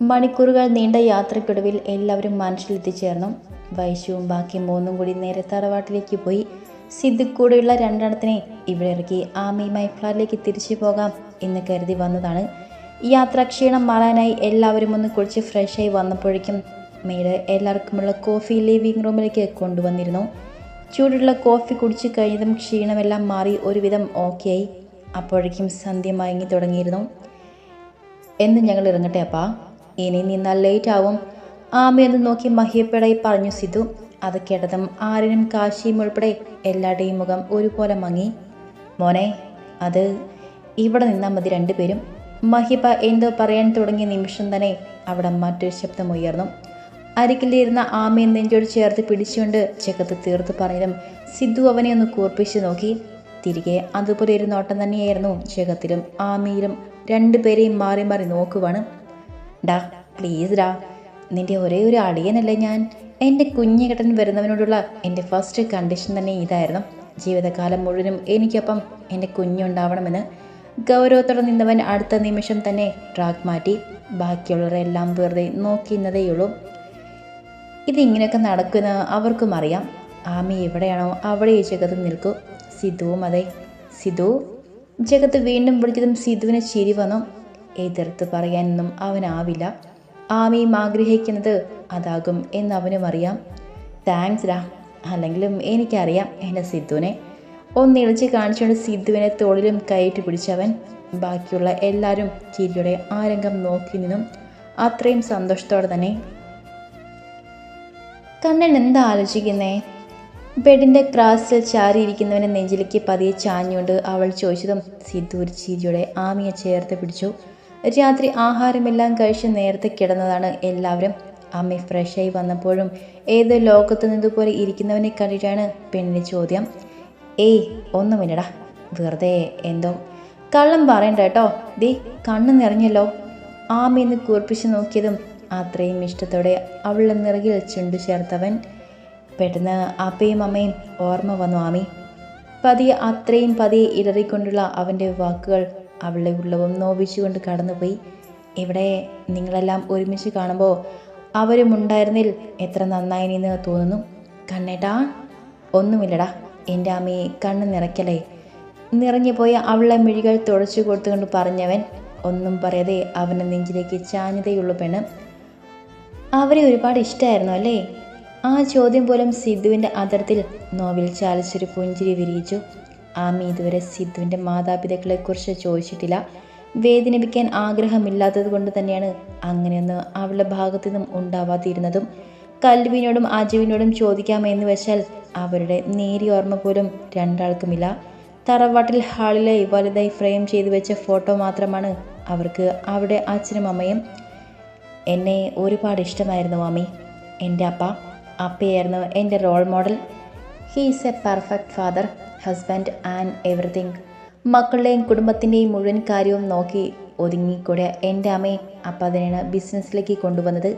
മണിക്കൂറുകൾ നീണ്ട യാത്രയ്ക്കൊടുവിൽ എല്ലാവരും മനസ്സിലെത്തിച്ചേർന്നു വൈശുവും ബാക്കി മൂന്നും കൂടി നേരെ തറവാട്ടിലേക്ക് പോയി. സിദ്ദിഖൂടെയുള്ള രണ്ടെണ്ണത്തിനെ ഇവിടെ ഇറക്കി ആമയുമായി ഫ്ലാറ്റിലേക്ക് തിരിച്ചു പോകാം എന്ന് കരുതി വന്നതാണ്. യാത്രാക്ഷീണം മാറാനായി എല്ലാവരും ഒന്ന് കുളിച്ച് ഫ്രഷായി വന്നപ്പോഴേക്കും മെയ്ഡ് എല്ലാവർക്കുമുള്ള കോഫി ലിവിംഗ് റൂമിലേക്ക് കൊണ്ടുവന്നിരുന്നു. ചൂടുള്ള കോഫി കുടിച്ചു കഴിഞ്ഞതും ക്ഷീണമെല്ലാം മാറി ഒരുവിധം ഓക്കെയായി അപ്പോഴേക്കും സന്ധ്യ മയങ്ങി തുടങ്ങിയിരുന്നു. എന്ന് ഞങ്ങൾ ഇറങ്ങട്ടെ അപ്പാ. ഇനി നിന്നാൽ ലേറ്റ് ആവും. ആമയെന്ന് നോക്കി മഹിയപ്പെടായി പറഞ്ഞു സിധു അത് കേട്ടതും ആരനും കാശിയും ഉൾപ്പെടെ എല്ലാവരുടെയും മുഖം ഒരുപോലെ മങ്ങി. മോനെ അത് ഇവിടെ നിന്നാൽ മതി രണ്ടുപേരും. മഹിബ എന്തോ പറയാൻ തുടങ്ങിയ നിമിഷം തന്നെ അവിടെ മറ്റൊരു ശബ്ദം ഉയർന്നു. അരികിലിരുന്ന ആമയെ നെഞ്ചോട് ചേർത്ത് പിടിച്ചുകൊണ്ട് ചെക്കത്ത് തീർത്ത് പറഞ്ഞതും സിദ്ധു അവനെ ഒന്ന് കൂർപ്പിച്ച് നോക്കി. തിരികെ അതുപോലെ ഒരു നോട്ടം തന്നെയായിരുന്നു ചെക്കത്തിലും ആമയിലും രണ്ടുപേരെയും മാറി മാറി നോക്കുവാണ്. ഡാ പ്ലീസ് ഡാ. നിന്റെ ഒരേ ഒരു അടിയനല്ലേ ഞാൻ. എന്റെ കുഞ്ഞുകെട്ടൻ വരുന്നവനോടുള്ള എന്റെ ഫസ്റ്റ് കണ്ടീഷൻ തന്നെ ഇതായിരുന്നു. ജീവിതകാലം മുഴുവനും എനിക്കൊപ്പം എന്റെ കുഞ്ഞുണ്ടാവണമെന്ന് ഗൗരവത്തോടെ നിന്നവൻ അടുത്ത നിമിഷം തന്നെ ട്രാക്ക് മാറ്റി ബാക്കിയുള്ളവരെല്ലാം വെറുതെ നോക്കുന്നതേയുള്ളൂ ഇതിങ്ങനെയൊക്കെ നടക്കുന്ന അവർക്കും അറിയാം. ആമി എവിടെയാണോ അവിടെ ഈ ജഗത്ത് നിൽക്കൂ. സിദ്ധുവും അതെ. സിദ്ധു? ജഗത്ത് വീണ്ടും വിളിച്ചതും സിദ്ധുവിന് ചിരി വന്നു. എതിർത്ത് പറയാനൊന്നും അവനാവില്ല. ആമയും ആഗ്രഹിക്കുന്നത് അതാകും എന്ന് അവനും അറിയാം. താങ്ക്സ് രാ അല്ലെങ്കിലും എനിക്കറിയാം എന്റെ സിദ്ധുവിനെ. ഒന്നിളിച്ച് കാണിച്ചുകൊണ്ട് സിദ്ധുവിനെ തോളിലും കയറ്റി പിടിച്ചവൻ. ബാക്കിയുള്ള എല്ലാവരും ചിരിയുടെ രംഗം നോക്കി നിന്നും അത്രയും സന്തോഷത്തോടെ തന്നെ. കണ്ണൻ എന്താ ആലോചിക്കുന്നേ? ബെഡിന്റെ ക്രാസിൽ ചാരിയിരിക്കുന്നവനെ നെഞ്ചിലേക്ക് പതിയെ ചാഞ്ഞുകൊണ്ട് അവൾ ചോദിച്ചതും സിദ്ധു ഒരു ചിരിയോടെ ആമിയെ ചേർത്ത് പിടിച്ചു. രാത്രി ആഹാരമെല്ലാം കഴിച്ച് നേരത്തെ കിടന്നതാണ് എല്ലാവരും. അമ്മ ഫ്രഷായി വന്നപ്പോഴും ഏത് ലോകത്ത് നിന്നതുപോലെ ഇരിക്കുന്നവനെ കണ്ടിട്ടാണ് പെണ്ണിന് ചോദ്യം. ഏയ് ഒന്നുമില്ലടാ വെറുതെ എന്തോ. കള്ളം പറയണ്ട കേട്ടോ. ദേ കണ്ണ് നിറഞ്ഞല്ലോ. ആമയെന്ന് കൂർപ്പിച്ച് നോക്കിയതും അത്രയും ഇഷ്ടത്തോടെ അവളുടെ നിറകിൽ ചുണ്ടു ചേർത്തവൻ പെട്ടെന്ന് അപ്പയും അമ്മയും ഓർമ്മ വന്നു ആമി. പതിയെ അത്രയും പതിയെ ഇടറിക്കൊണ്ടുള്ള അവന്റെ വാക്കുകൾ അവളുടെ ഉള്ളവും നോവിച്ചുകൊണ്ട് കടന്നുപോയി. ഇവിടെ നിങ്ങളെല്ലാം ഒരുമിച്ച് കാണുമ്പോൾ അവരും ഉണ്ടായിരുന്നിൽ എത്ര നന്നായിനിന്ന് തോന്നുന്നു. കണ്ണേട്ടാ ഒന്നുമില്ലടാ. എന്റെ അമ്മയെ കണ്ണ് നിറയ്ക്കലേ. നിറഞ്ഞുപോയ അവളെ മിഴികൾ തുടച്ചു കൊടുത്തുകൊണ്ട് പറഞ്ഞവൻ ഒന്നും പറയാതെ അവന്റെ നെഞ്ചിലേക്ക് ചാഞ്ഞതേയുള്ളൂ പെണ്ണ്. അവരെ ഒരുപാട് ഇഷ്ടമായിരുന്നു അല്ലേ? ആ ചോദ്യം പോലും സിദ്ധുവിന്റെ അതിർത്തിൽ നോവിൽ ചാലിച്ചൊരു പുഞ്ചിരി വിരിയിച്ചു. ആമി ഇതുവരെ സിദ്ധുവിന്റെ മാതാപിതാക്കളെക്കുറിച്ച് ചോദിച്ചിട്ടില്ല. വേദനിപ്പിക്കാൻ ആഗ്രഹമില്ലാത്തത് കൊണ്ട് തന്നെയാണ് അങ്ങനെയൊന്ന് അവളുടെ ഭാഗത്തു നിന്നും ഉണ്ടാവാതിരുന്നതും കല്ലുവിനോടും അജുവിനോടും ചോദിക്കാമെന്ന് വെച്ചാൽ അവരുടെ നേരിയ ഓർമ്മ പോലും രണ്ടാൾക്കുമില്ല. തറവാട്ടിൽ ഹാളിലെ വലുതായി ഫ്രെയിം ചെയ്തു വെച്ച ഫോട്ടോ മാത്രമാണ് അവർക്ക് അവിടെ അച്ഛനും അമ്മയും. എന്നെ ഒരുപാട് ഇഷ്ടമായിരുന്നു മാമി എന്റെ അപ്പ അപ്പയായിരുന്നു എന്റെ role model he is a perfect father husband and everything മക്കളുടെയും കുടുംബത്തിന്റെയും മുഴുവൻ കാര്യവും നോക്കി ഒതുങ്ങിക്കൂടെ എന്റെ അമ്മയെ. അപ്പ അതിനാണ് ബിസിനസ്സിലേക്ക് കൊണ്ടുവന്നത്.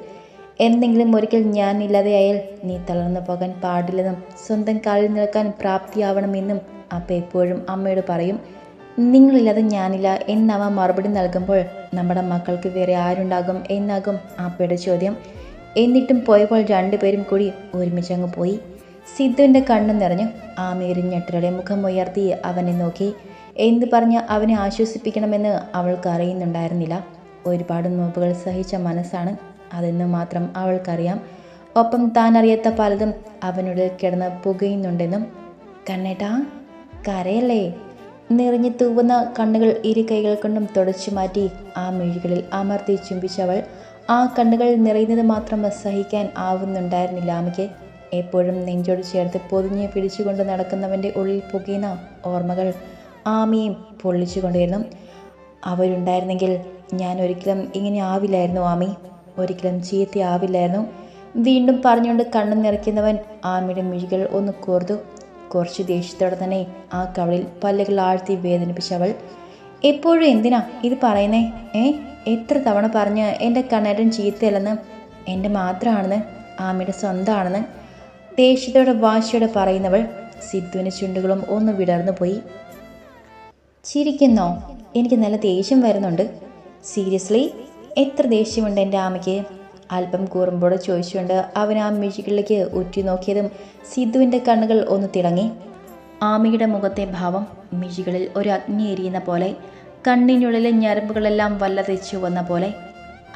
എന്തെങ്കിലും ഒരിക്കൽ ഞാൻ ഇല്ലാതെയായാൽ നീ തളർന്നു പോകാൻ പാടില്ലെന്നും സ്വന്തം കാലിൽ നിൽക്കാൻ പ്രാപ്തിയാവണമെന്നും അപ്പ എപ്പോഴും അമ്മയോട് പറയും. നിങ്ങളില്ലാതെ ഞാനില്ല എന്നവ മറുപടി നൽകുമ്പോൾ നമ്മുടെ മക്കൾക്ക് വേറെ ആരുണ്ടാകും എന്നാകും അപ്പയുടെ ചോദ്യം. എന്നിട്ടും പോയപ്പോൾ രണ്ടുപേരും കൂടി ഒരുമിച്ചങ്ങ് പോയി. സിദ്ധുവിന്റെ കണ്ണു നിറഞ്ഞു ആ മേരിഞ്ഞട്ടരുടെ മുഖം ഉയർത്തി അവനെ നോക്കി. എന്ത് പറഞ്ഞ് അവനെ ആശ്വസിപ്പിക്കണമെന്ന് അവൾക്ക് അറിയുന്നുണ്ടായിരുന്നില്ല. ഒരുപാട് നോമ്പുകൾ സഹിച്ച മനസ്സാണ് അതെന്ന് മാത്രം അവൾക്കറിയാം. ഒപ്പം താൻ അറിയാത്ത പലതും അവനുള്ളിൽ കിടന്ന് പുകയുന്നുണ്ടെന്നും കണ്ണേട്ടാ കരയല്ലേ? നിറഞ്ഞു തൂവുന്ന കണ്ണുകൾ ഇരു കൈകൾ കൊണ്ടും തുടച്ചു മാറ്റി ആ മിഴികളിൽ അമർത്തി ചുംബിച്ചവൾ ആ കണ്ണുകൾ നിറയുന്നത് മാത്രം സഹിക്കാൻ ആവുന്നുണ്ടായിരുന്നില്ല ആമയ്ക്ക്. എപ്പോഴും നെഞ്ചോട് ചേർത്ത് പൊതിഞ്ഞ് പിടിച്ചുകൊണ്ട് നടക്കുന്നവന്റെ ഉള്ളിൽ പുകയുന്ന ഓർമ്മകൾ ആമയും പൊള്ളിച്ചുകൊണ്ടിരുന്നു. അവരുണ്ടായിരുന്നെങ്കിൽ ഞാൻ ഒരിക്കലും ഇങ്ങനെ ആവില്ലായിരുന്നു ആമി. ഒരിക്കലും ചീത്തയാവില്ലായിരുന്നു വീണ്ടും പറഞ്ഞുകൊണ്ട് കണ്ണു നിറയ്ക്കുന്നവൻ ആമിയുടെ മിഴികൾ ഒന്ന് കോർത്തു. കുറച്ച് ദേഷ്യത്തോടെ തന്നെ ആ കവളിൽ പല്ലുകൾ ആഴ്ത്തി വേദനിപ്പിച്ചവൾ എപ്പോഴും എന്തിനാ ഇത് പറയുന്നേ? ഏ? എത്ര തവണ പറഞ്ഞ് എന്റെ കണ്ണേട്ടൻ ചീത്തയല്ലെന്ന്? എന്റെ മാത്രമാണെന്ന് ആമിയുടെ സ്വന്തമാണെന്ന് ദേഷ്യത്തോടെ വാശിയോടെ പറയുന്നവൾ സിദ്ധുവിന് ചുണ്ടുകളും ഒന്ന് വിടർന്നു പോയി. ചിരിക്കുന്നോ? എനിക്ക് നല്ല ദേഷ്യം വരുന്നുണ്ട്. സീരിയസ്ലി എത്ര ദേഷ്യമുണ്ട് എന്റെ ആമയ്ക്ക്? അല്പം കൂറുമ്പോടെ ചോദിച്ചുകൊണ്ട് അവൻ ആ മിഴികളിലേക്ക് ഉറ്റുനോക്കിയതും സിദ്ധുവിന്റെ കണ്ണുകൾ ഒന്ന് തിളങ്ങി. ആമയുടെ മുഖത്തെ ഭാവം മിഴികളിൽ ഒരു അഗ്നി എരിയുന്ന പോലെ കണ്ണിനുള്ളിലെ ഞരമ്പുകളെല്ലാം വല്ലതെച്ചു വന്ന പോലെ.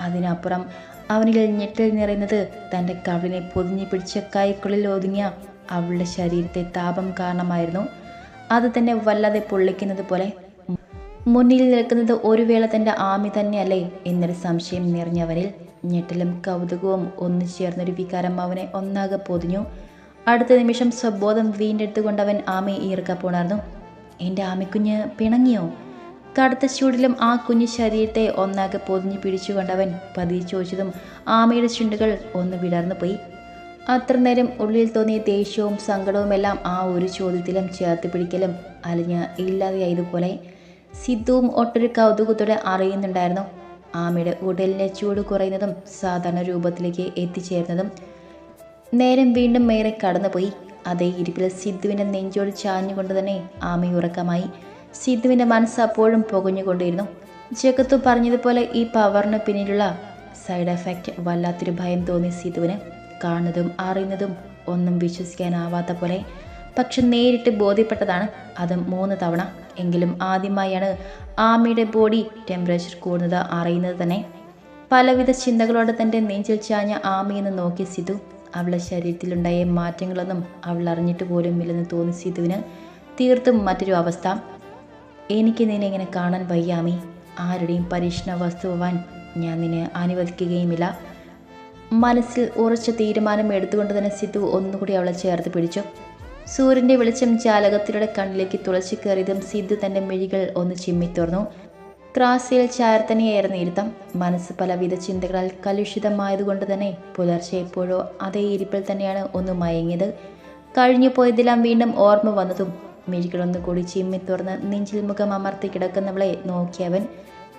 അതിനപ്പുറം അവനിൽ ഞെട്ടൽ നിറയുന്നത് തന്റെ കവിളിനെ പൊതിഞ്ഞു പിടിച്ച കൈക്കുള്ളിൽ ഒതുങ്ങിയ അവളുടെ ശരീരത്തെ താപം കാരണമായിരുന്നു. അത് തന്നെ വല്ലാതെ പൊള്ളിക്കുന്നത് പോലെ മുന്നിൽ നിൽക്കുന്നത് ഒരു വേള തന്റെ ആമി തന്നെയല്ലേ എന്നൊരു സംശയം നിറഞ്ഞവനിൽ ഞെട്ടലും കൗതുകവും ഒന്നു ചേർന്നൊരു വികാരം അവനെ ഒന്നാകെ പൊതിഞ്ഞു. അടുത്ത നിമിഷം സ്വബോധം വീണ്ടെടുത്തുകൊണ്ട് അവൻ ആമയെ ഈർക്കപ്പോണായിരുന്നു എന്റെ ആമിക്കുഞ്ഞ് പിണങ്ങിയോ? കടുത്ത ചൂടിലും ആ കുഞ്ഞു ശരീരത്തെ ഒന്നാകെ പൊതിഞ്ഞു പിടിച്ചുകൊണ്ടവൻ പതിയെ ചോദിച്ചതും ആമയുടെ ചുണ്ടുകൾ ഒന്ന് വിടർന്നു പോയി. അത്ര നേരം ഉള്ളിൽ തോന്നിയ ദേഷ്യവും സങ്കടവുമെല്ലാം ആ ഒരു ചോദ്യത്തിലും ചേർത്ത് പിടിക്കലും അലിഞ്ഞ് ഇല്ലാതെയായതുപോലെ സിദ്ധുവും ഒട്ടൊരു കൗതുകത്തോടെ അറിയുന്നുണ്ടായിരുന്നു. ആമയുടെ ഉടലിലെ ചൂട് കുറയുന്നതും സാധാരണ രൂപത്തിലേക്ക് എത്തിച്ചേർന്നതും നേരം വീണ്ടും മേറെ കടന്നുപോയി. അതേ ഇരിപ്പിൽ സിദ്ധുവിന്റെ നെഞ്ചോട് ചാഞ്ഞുകൊണ്ട് തന്നെ ആമയുറക്കമായി സിദ്ധുവിന്റെ മനസ്സ് അപ്പോഴും പുകഞ്ഞുകൊണ്ടിരുന്നു. ജഗത്തു പറഞ്ഞതുപോലെ ഈ പവറിന് പിന്നിലുള്ള സൈഡ് എഫക്റ്റ് വല്ലാത്തൊരു ഭയം തോന്നി സിദ്ധുവിന്. കാണുന്നതും അറിയുന്നതും ഒന്നും വിശ്വസിക്കാനാവാത്ത പോലെ. പക്ഷെ നേരിട്ട് ബോധ്യപ്പെട്ടതാണ് അതും മൂന്ന് തവണ. എങ്കിലും ആദ്യമായാണ് ആമിയുടെ ബോഡി ടെമ്പറേച്ചർ കൂടുന്നത് അറിയുന്നത് തന്നെ. പലവിധ ചിന്തകളോടെ തന്റെ നെഞ്ചിൽ ചാഞ്ഞ ആമയെന്ന് നോക്കി സിധു അവളുടെ ശരീരത്തിലുണ്ടായ മാറ്റങ്ങളൊന്നും അവൾ അറിഞ്ഞിട്ട് പോലും ഇല്ലെന്ന് തോന്നി സിധുവിന് തീർത്തും മറ്റൊരു അവസ്ഥ. എനിക്ക് നിന്നെ ഇങ്ങനെ കാണാൻ വയ്യാമി. ആരുടെയും പരീക്ഷണ വസ്തുവാൻ ഞാൻ നിന്നെ അനുവദിക്കുകയുമില്ല. മനസ്സിൽ ഉറച്ച തീരുമാനം എടുത്തുകൊണ്ട് തന്നെ സിദ്ധു ഒന്നുകൂടി അവളെ ചേർത്ത് പിടിച്ചു. സൂര്യന്റെ വെളിച്ചം ജാലകത്തിലൂടെ കണ്ണിലേക്ക് തുളച്ചു കയറിയതും സിദ്ധു തന്റെ മിഴികൾ ഒന്ന് ചിമ്മി തുറന്നു. ക്രാസിൽ ചാരത്തനെയായിരുന്നു ഇരുത്തം. മനസ്സ് പലവിധ ചിന്തകളാൽ കലുഷിതമായതുകൊണ്ട് തന്നെ പുലർച്ചെ എപ്പോഴോ അതേ ഇരിപ്പിൽ തന്നെയാണ് ഒന്ന് മയങ്ങിയത്. കഴിഞ്ഞു പോയതെല്ലാം വീണ്ടും ഓർമ്മ വന്നതും മിഴികളൊന്നു കൂടി ചിമ്മി തുറന്ന് നെഞ്ചിൽ മുഖം അമർത്തി കിടക്കുന്നവളെ നോക്കിയവൻ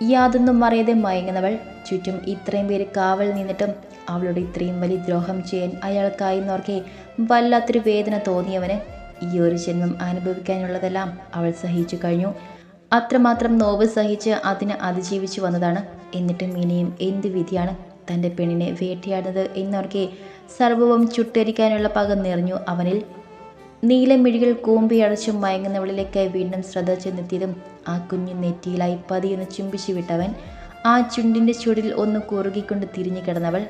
യാതൊന്നും അറിയാതെ മയങ്ങുന്നവൾ. ചുറ്റും ഇത്രയും പേര് കാവൽ നിന്നിട്ടും അവളുടെ ഇത്രയും വലിയ ദ്രോഹം ചെയ്യാൻ അയാൾക്കായി നോർക്കെ വല്ലാത്തൊരു വേദന തോന്നിയവന്. ഈ ഒരു ജന്മം അനുഭവിക്കാനുള്ളതെല്ലാം അവൾ സഹിച്ചു കഴിഞ്ഞു. അത്രമാത്രം നോവ് സഹിച്ച് അതിനെ അതിജീവിച്ചു വന്നതാണ്. എന്നിട്ടും ഇനിയും എന്ത് വിധിയാണ് തന്റെ പെണ്ണിനെ വേട്ടയാടുന്നത് എന്നോർക്കെ സർവവും ചുട്ടരിക്കാനുള്ള പക നിറഞ്ഞു അവനിൽ. നീലമിഴികൾ കൂമ്പി അടച്ചും മയങ്ങുന്നവളിലേക്ക് വീണ്ടും ശ്രദ്ധ ചെന്നെത്തിയതും ആ കുഞ്ഞു നെറ്റിയിലായി പതിയെന്ന് ചുംബിച്ചു വിട്ടവൻ ആ ചുണ്ടിന്റെ ചുടിൽ ഒന്ന് കുറുകിക്കൊണ്ട് തിരിഞ്ഞു കിടന്നവൾ.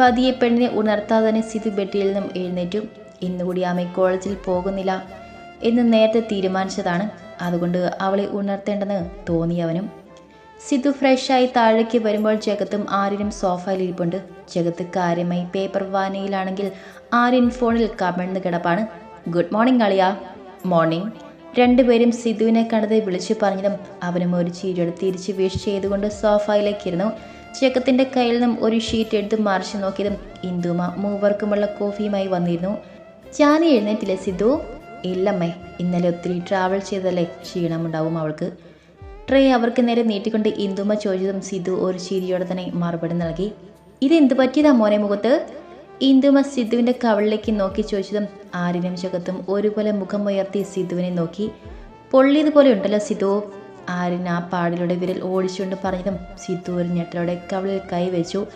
പതിയെ പെണ്ണിനെ ഉണർത്താതെ തന്നെ സിധു ബെഡിൽ നിന്നും എഴുന്നേറ്റു. ഇന്നുകൂടി ആമ കോളേജിൽ പോകുന്നില്ല എന്ന് നേരത്തെ തീരുമാനിച്ചതാണ്. അതുകൊണ്ട് അവളെ ഉണർത്തേണ്ടെന്ന് തോന്നിയവനും സിധു ഫ്രഷായി താഴേക്ക് വരുമ്പോൾ ജഗത്തും ആര്യനും സോഫയിൽ ഇരിപ്പുണ്ട്. ജഗത്ത് കാര്യമായി പേപ്പർ വാനയിലാണെങ്കിൽ ആര്യൻ ഫോണിൽ കമിഴ്ന്ന് കിടപ്പാണ്. ഗുഡ് മോർണിംഗ് അളിയ മോർണിംഗ് രണ്ടുപേരും സിധുവിനെ കണ്ടത് വിളിച്ചു പറഞ്ഞതും അവനും ഒരു ചീരെടുത്ത് തിരിച്ച് വിഷ് ചെയ്തുകൊണ്ട് സോഫയിലേക്കിരുന്നു. ജഗത്തിന്റെ കയ്യിൽ നിന്നും ഒരു ഷീറ്റ് എടുത്ത് മറിച്ചു നോക്കിയതും ഇന്ദുമ മൂവർക്കുമുള്ള കോഫിയുമായി വന്നിരുന്നു. ചാനി എഴുന്നേറ്റില്ലേ സിധു? ഇല്ലമ്മേ ഇന്നലെ ഒത്തിരി ട്രാവൽ ചെയ്തല്ലേ ക്ഷീണമുണ്ടാവും അവൾക്ക്. ട്രേ അവർക്ക് നേരെ നീട്ടിക്കൊണ്ട് ഇന്ദുമ ചോദിച്ചതും സിധു ഒരു ചിരിയോടെ തന്നെ മറുപടി നൽകി. ഇതെന്ത് പറ്റിയതാ മോനെ മുഖത്ത്? ഇന്ദുമ സിധുവിന്റെ കവളിലേക്ക് നോക്കി ചോദിച്ചതും ആരിനും ശകത്തും ഒരുപോലെ മുഖം ഉയർത്തി സിധുവിനെ നോക്കി പൊള്ളിയതുപോലെ ഉണ്ടല്ലോ സിധു ആര്യൻ ആ പാടിലൂടെ വിരൽ ഓടിച്ചുകൊണ്ട് പറഞ്ഞതും സിധു ഒരു ഞെട്ടലോടെ കവളിൽ കൈവച്ചു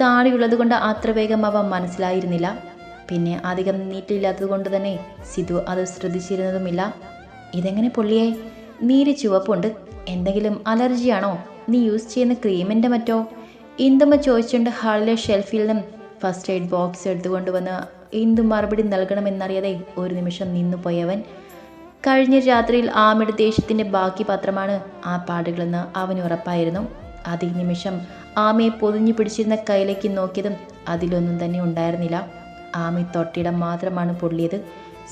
താടിയുള്ളത് കൊണ്ട് അത്ര വേഗം അവ മനസ്സിലായിരുന്നില്ല. പിന്നെ അധികം നീറ്റില്ലാത്തത് കൊണ്ട് തന്നെ സിധു അത് ശ്രദ്ധിച്ചിരുന്നതുമില്ല. ഇതെങ്ങനെ പൊള്ളിയെ? നീര് ചുവപ്പുണ്ട്. എന്തെങ്കിലും അലർജിയാണോ? നീ യൂസ് ചെയ്യുന്ന ക്രീമിന്റെ മറ്റോ? ഇന്ദുമ്മ ചോദിച്ചുകൊണ്ട് ഹാളിലെ ഷെൽഫിൽ നിന്നും ഫസ്റ്റ് എയ്ഡ് ബോക്സ് എടുത്തുകൊണ്ട് വന്ന് എന്ത് മറുപടി നൽകണമെന്നറിയാതെ ഒരു നിമിഷം നിന്നുപോയവൻ കഴിഞ്ഞ രാത്രിയിൽ ആമയുടെ ദേഷ്യത്തിന്റെ ബാക്കി പത്രമാണ് ആ പാടുകളെന്ന് അവന് ഉറപ്പായിരുന്നു. അതേ നിമിഷം ആമയെ പൊതിഞ്ഞു പിടിച്ചിരുന്ന കയ്യിലേക്ക് നോക്കിയതും അതിലൊന്നും തന്നെ ഉണ്ടായിരുന്നില്ല. ആമി തൊട്ടിടം മാത്രമാണ് പൊള്ളിയത്.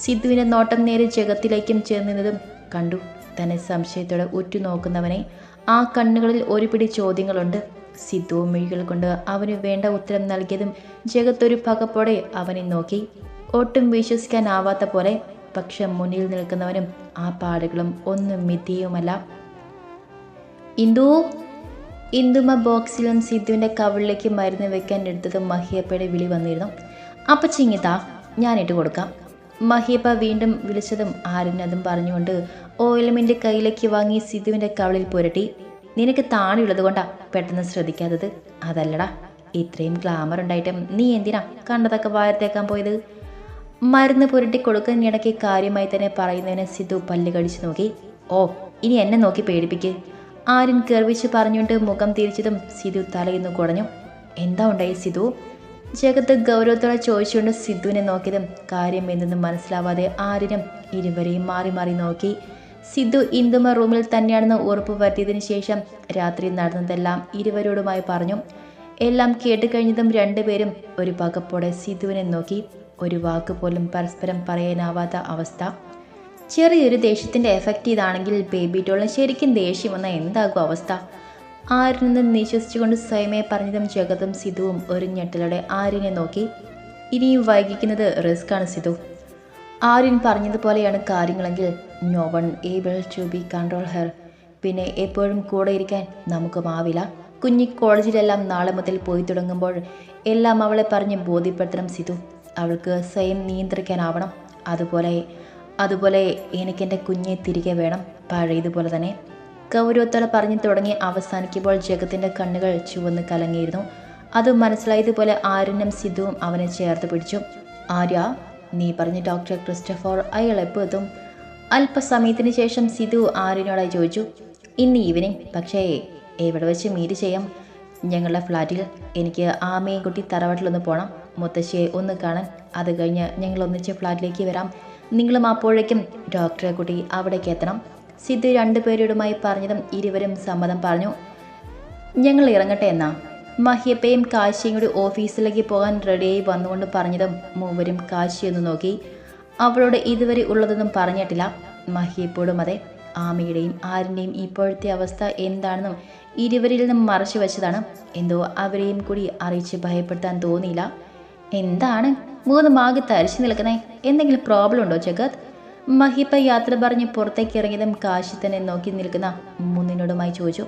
സിദ്ധുവിന്റെ നോട്ടം നേരെ ജഗത്തിലേക്കും ചേർന്നിരുന്നതും കണ്ടു. തന്നെ സംശയത്തോടെ ഉറ്റുനോക്കുന്നവനെ ആ കണ്ണുകളിൽ ഒരു പിടി ചോദ്യങ്ങളുണ്ട്. സിദ്ധു മിഴികൾ കൊണ്ട് അവന് വേണ്ട ഉത്തരം നൽകിയതും ജഗത്തൊരു പകപ്പോടെ അവനെ നോക്കി. ഒട്ടും വിശ്വസിക്കാനാവാത്ത പോലെ പക്ഷെ മുന്നിൽ നിൽക്കുന്നവനും ആ പാടുകളും ഒന്നും മിഥിയുമല്ല ഇന്ദു ഇന്ദുമ ബോക്സിലും സിദ്ധുവിന്റെ കവിളിലേക്ക് മരുന്ന് വെക്കാൻ എടുത്തത് മഹിയപ്പയുടെ വിളി വന്നിരുന്നു. അപ്പ ചിങ്ങിത്താ ഞാനിട്ട് കൊടുക്കാം. മഹിയപ്പ വീണ്ടും വിളിച്ചതും ആര്യനതും പറഞ്ഞുകൊണ്ട് ഓയിൽമെന്റ് കയ്യിലേക്ക് വാങ്ങി സിദ്ധുവിന്റെ കവളിൽ പുരട്ടി. നിനക്ക് താണിയുള്ളത് കൊണ്ടാ പെട്ടെന്ന് ശ്രദ്ധിക്കാത്തത്? അതല്ലടാ ഇത്രയും ഗ്ലാമർ ഉണ്ടായിട്ടും നീ എന്തിനാ കണ്ടതൊക്കെ വാരത്തേക്കാൻ പോയത്? മരുന്ന് പുരട്ടി കൊടുക്കുന്നതിനിടയ്ക്ക് കാര്യമായി തന്നെ പറയുന്നതിന് സിദ്ധു പല്ല് കടിച്ചു നോക്കി. ഓ ഇനി എന്നെ നോക്കി പേടിപ്പിക്ക്. ആര്യൻ ഗർവിച്ച് പറഞ്ഞുകൊണ്ട് മുഖം തിരിച്ചതും സിധു തലയിന്ന് കുടഞ്ഞു. എന്താ ഉണ്ടായി സിധു? ജഗത്ത് ഗൗരവത്തോടെ ചോദിച്ചുകൊണ്ട് സിദ്ധുവിനെ നോക്കിയതും കാര്യം എന്തെന്ന് മനസ്സിലാവാതെ ആര്യനും ഇരുവരെയും മാറി മാറി നോക്കി. സിദ്ധു ഇന്ദുമ റൂമിൽ തന്നെയാണെന്ന് ഉറപ്പ് വരുത്തിയതിനു ശേഷം രാത്രി നടന്നതെല്ലാം ഇരുവരോടുമായി പറഞ്ഞു. എല്ലാം കേട്ടുകഴിഞ്ഞതും രണ്ടുപേരും ഒരു പകപ്പോടെ സിദ്ധുവിനെ നോക്കി ഒരു വാക്ക് പോലും പരസ്പരം പറയാനാവാത്ത അവസ്ഥ. ചെറിയൊരു ദേഷ്യത്തിന്റെ എഫക്റ്റ് ഇതാണെങ്കിൽ ബേബി ഡോളിന് ശരിക്കും ദേഷ്യം വന്ന എന്താകും അവസ്ഥ? ആരിൽ നിന്ന് നിശ്വസിച്ചുകൊണ്ട് സ്വയമേ പറഞ്ഞതും ജഗതും സിധുവും ഒരു ഞെട്ടലോടെ ആരിനെ നോക്കി. ഇനിയും വൈകിക്കുന്നത് റിസ്ക്കാണ് സിധു ആര്യൻ പറഞ്ഞതുപോലെയാണ് കാര്യങ്ങളെങ്കിൽ no one able to be control her പിന്നെ എപ്പോഴും കൂടെ ഇരിക്കാൻ നമുക്കുമാവില്ല കുഞ്ഞി കോളേജിലെല്ലാം നാളെ മുതൽ പോയി തുടങ്ങുമ്പോൾ എല്ലാം അവളെ പറഞ്ഞ് ബോധ്യപ്പെടുത്തണം സിതു. അവൾക്ക് സ്വയം നിയന്ത്രിക്കാനാവണം. അതുപോലെ അതുപോലെ എനിക്കെന്റെ കുഞ്ഞെ തിരികെ വേണം. പഴയതുപോലെ തന്നെ. ഗൗരവത്തോടെ പറഞ്ഞു തുടങ്ങി അവസാനിക്കുമ്പോൾ ജഗത്തിന്റെ കണ്ണുകൾ ചുവന്ന് കലങ്ങിയിരുന്നു. അത് മനസ്സിലായതുപോലെ ആര്യനും സിദ്ധുവും അവനെ ചേർത്ത് പിടിച്ചു. ആര്യ നീ പറഞ്ഞ ഡോക്ടർ ക്രിസ്റ്റഫർ എത്തും അല്പസമയത്തിന് ശേഷം സിധു ആരിനോടായി ചോദിച്ചു ഇന്ന് ഈവനിങ്. പക്ഷേ എവിടെ വെച്ച് മീറ്റ് ചെയ്യാം? ഞങ്ങളുടെ ഫ്ലാറ്റിൽ എനിക്ക് ആമയും കുട്ടി തറവാട്ടിലൊന്ന് പോകണം മുത്തശ്ശിയെ ഒന്ന് കാണാൻ. അത് കഴിഞ്ഞ് ഞങ്ങൾ ഒന്നിച്ച് ഫ്ലാറ്റിലേക്ക് വരാം. നിങ്ങളും അപ്പോഴേക്കും ഡോക്ടറെ കുട്ടി അവിടേക്ക് എത്തണം. സിദ്ധു രണ്ടുപേരോടുമായി പറഞ്ഞതും ഇരുവരും സമ്മതം പറഞ്ഞു. ഞങ്ങൾ ഇറങ്ങട്ടെ എന്നാ. മഹിയപ്പയും കാശിയും കൂടി ഓഫീസിലേക്ക് പോകാൻ റെഡിയായി വന്നുകൊണ്ട് പറഞ്ഞതും മൂവരും കാശിയൊന്ന് നോക്കി. അവളോട് ഇതുവരെ ഉള്ളതൊന്നും പറഞ്ഞിട്ടില്ല. മഹിയപ്പോഴും അതെ. ആമയുടെയും ആരിന്റെയും ഇപ്പോഴത്തെ അവസ്ഥ എന്താണെന്നും ഇരുവരിൽ നിന്നും മറച്ചു വെച്ചതാണ്. എന്തോ അവരെയും കൂടി അറിയിച്ച് ഭയപ്പെടുത്താൻ തോന്നിയില്ല. എന്താണ്? മൂന്ന് മാഗ് തരിച്ചു നിൽക്കുന്നേ. എന്തെങ്കിലും പ്രോബ്ലം ഉണ്ടോ ജഗത്? മഹിപ്പ യാത്ര പറഞ്ഞ് പുറത്തേക്ക് ഇറങ്ങിയതും കാശി തന്നെ നോക്കി നിൽക്കുന്ന മൂന്നിനോടുമായി ചോദിച്ചു.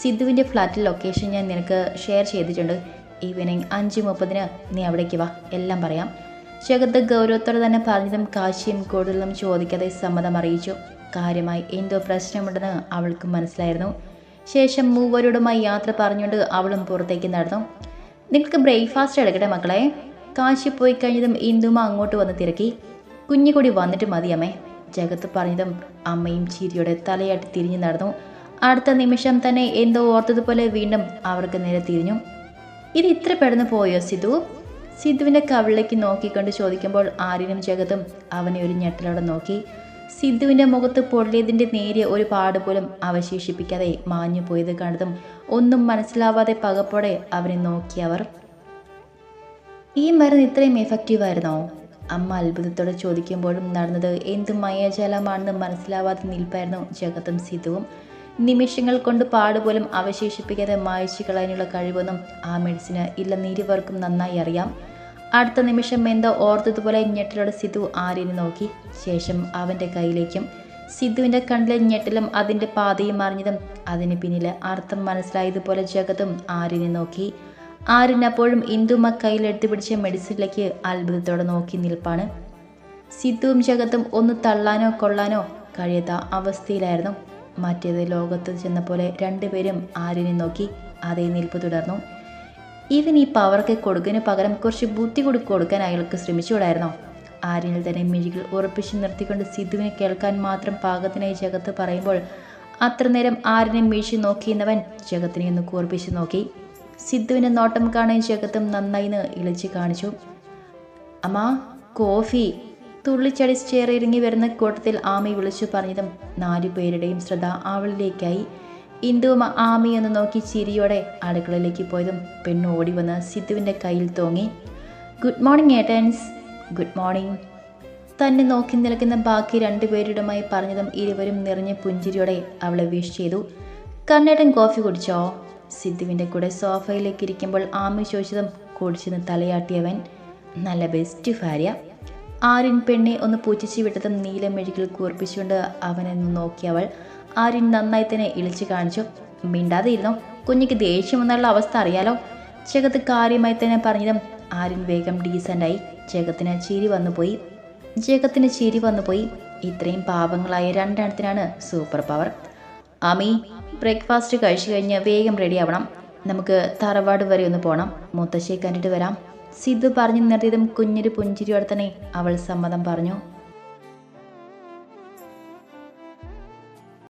സിദ്ധുവിന്റെ ഫ്ലാറ്റ് ലൊക്കേഷൻ ഞാൻ നിനക്ക് ഷെയർ ചെയ്തിട്ടുണ്ട്. ഈവനിങ് അഞ്ച് മുപ്പതിന് നീ അവിടേക്ക് വാ. എല്ലാം പറയാം. ശകത്ത് ഗൗരവത്തോടെ തന്നെ പറഞ്ഞതും കാശിയും കൂടുതലും ചോദിക്കാതെ സമ്മതം അറിയിച്ചു. കാര്യമായി എന്തോ പ്രശ്നമുണ്ടെന്ന് അവൾക്ക് മനസ്സിലായിരുന്നു. ശേഷം മൂവരോടുമായി യാത്ര പറഞ്ഞുകൊണ്ട് അവളും പുറത്തേക്ക് നടന്നു. നിങ്ങൾക്ക് ബ്രേക്ക്ഫാസ്റ്റ് എടുക്കട്ടെ മക്കളെ? കാശി പോയി കഴിഞ്ഞതും ഇന്ദുമ അങ്ങോട്ട് വന്ന് തിരക്കി. കുഞ്ഞു കൂടി വന്നിട്ട് മതി അമ്മേ ജഗത്ത് പറഞ്ഞതും അമ്മയും ചിരിയോടെ തലയാട്ടി തിരിഞ്ഞു നടന്നു. അടുത്ത നിമിഷം തന്നെ എന്തോ ഓർത്തതുപോലെ വീണ്ടും അവർക്ക് നേരെ തിരിഞ്ഞു. ഇത് ഇത്ര പെടന്ന് പോയോ സിധു സിധുവിന്റെ കവിളിലേക്ക് നോക്കിക്കൊണ്ട് ചോദിക്കുമ്പോൾ ആര്യനും ജഗത്തും അവനെ ഒരു ഞെട്ടലോടെ നോക്കി. സിദ്ധുവിന്റെ മുഖത്ത് പൊള്ളിയതിന്റെ നേരിയ ഒരു പാട് പോലും അവശേഷിപ്പിക്കാതെ മാഞ്ഞു പോയത് കണ്ടതും ഒന്നും മനസ്സിലാവാതെ പകപ്പോടെ അവനെ നോക്കിയവർ ഈ മരുന്ന് ഇത്രയും എഫക്റ്റീവ് ആയിരുന്നോ? അമ്മ അത്ഭുതത്തോടെ ചോദിക്കുമ്പോഴും നടന്നത് എന്ത് മയജലമാണെന്ന് മനസ്സിലാവാതെ നിൽപ്പായിരുന്നു ജഗത്തും സിദ്ധുവും. നിമിഷങ്ങൾ കൊണ്ട് പാടുപോലും അവശേഷിപ്പിക്കാതെ മായച്ചു കളയാനുള്ള കഴിവൊന്നും ആ മെഡിസിന് ഇല്ലെന്ന് ഇരുവർക്കും നന്നായി അറിയാം. അടുത്ത നിമിഷം എന്തോ ഓർത്തതുപോലെ ഞെട്ടലോടെ സിധു ആര്യനെ നോക്കി. ശേഷം അവന്റെ കയ്യിലേക്കും സിദ്ധുവിന്റെ കണ്ണിലെ ഞെട്ടലും അതിന്റെ പാതയും അറിഞ്ഞതും അതിന് പിന്നിലെ അർത്ഥം മനസ്സിലായതുപോലെ ജഗതും ആര്യനെ നോക്കി. ആര്യൻ അപ്പോഴും ഇന്ദുമ കയ്യിലെടുത്ത് പിടിച്ച മെഡിസിനിലേക്ക് അത്ഭുതത്തോടെ നോക്കി നിൽപ്പാണ്. സിദ്ധുവും ജഗത്തും ഒന്ന് തള്ളാനോ കൊള്ളാനോ കഴിയാത്ത അവസ്ഥയിലായിരുന്നു. മറ്റേത് ലോകത്ത് ചെന്ന പോലെ രണ്ടുപേരും ആര്യനെ നോക്കി അതേ നിൽപ്പ് തുടർന്നു. ഇവൻ ഈ പവർക്ക് കൊടുക്കുന്നതിന് പകരം കുറച്ച് ബുദ്ധി കൊടുക്ക് കൊടുക്കാൻ അയാൾക്ക് ശ്രമിച്ചുകൂടായിരുന്നോ? ആര്യനിൽ തന്നെ മിഴികൾ ഉറപ്പിച്ച് നിർത്തിക്കൊണ്ട് സിദ്ധുവിനെ കേൾക്കാൻ മാത്രം പാകത്തിനായി ജഗത്ത് പറയുമ്പോൾ അത്ര നേരം ആര്യനെ മീഴ്ച നോക്കിയെന്നവൻ ജഗത്തിനെ ഒന്ന് കൂർപ്പിച്ച് നോക്കി. സിദ്ധുവിന്റെ നോട്ടം കാണാൻ ജഗത്തും നന്നായിന്ന് ഇളിച്ച് കാണിച്ചു. അമ്മ കോഫി. തുള്ളിച്ചടി ചേറിറങ്ങി വരുന്ന കൂട്ടത്തിൽ ആമി വിളിച്ചു പറഞ്ഞതും നാലു പേരുടെയും ശ്രദ്ധ അവളിലേക്കായി ആമി എന്ന് നോക്കി ചിരിയോടെ അടുക്കളയിലേക്ക് പോയതും പെണ്ണ് ഓടി വന്ന് സിദ്ധുവിന്റെ കയ്യിൽ തോങ്ങി. Good morning ഏട്ടൻസ്. Good morning. തന്നെ നോക്കി നിൽക്കുന്ന ബാക്കി രണ്ടുപേരുടെമായി പറഞ്ഞതും ഇരുവരും നിറഞ്ഞ പുഞ്ചിരിയോടെ അവളെ വിഷ് ചെയ്തു. കണ്ണേട്ടൻ കോഫി കുടിച്ചോ? സിദ്ധുവിന്റെ കൂടെ സോഫയിലേക്ക് ഇരിക്കുമ്പോൾ ആമി ചോദിച്ചതും കുടിച്ചെന്ന് തലയാട്ടിയവൻ നല്ല ബെസ്റ്റ് ഭാര്യ. ആര്യൻ പെണ്ണെ ഒന്ന് പൂച്ചിച്ച് വിട്ടതും നീലമെഴുകിൽ കൂർപ്പിച്ചുകൊണ്ട് അവനെ നോക്കിയവൾ ആരിൻ നന്നായി തന്നെ ഇളിച്ചു കാണിച്ചു. മിണ്ടാതെ ഇരുന്നോ കുഞ്ഞിക്ക് ദേഷ്യം എന്നുള്ള അവസ്ഥ അറിയാലോ? ജഗത്ത് കാര്യമായി തന്നെ പറഞ്ഞതും ആരിൻ വേഗം ഡീസന്റായി ജഗത്തിന് ചിരി വന്നുപോയി. ജഗത്തിന് ചിരി വന്നുപോയി. ഇത്രയും പാപങ്ങളായ രണ്ടെണ്ണത്തിനാണ് സൂപ്പർ പവർ അമി ബ്രേക്ക്ഫാസ്റ്റ് കഴിച്ചു കഴിഞ്ഞ് വേഗം റെഡി ആവണം. നമുക്ക് തറവാട് വരെ ഒന്ന് പോകണം മുത്തശ്ശിയെ കണ്ടിട്ട് വരാം. സിദ്ധു പറഞ്ഞു നിർത്തിയതും കുഞ്ഞൊരു പുഞ്ചിരിയോടെ തന്നെ അവൾ സമ്മതം പറഞ്ഞു.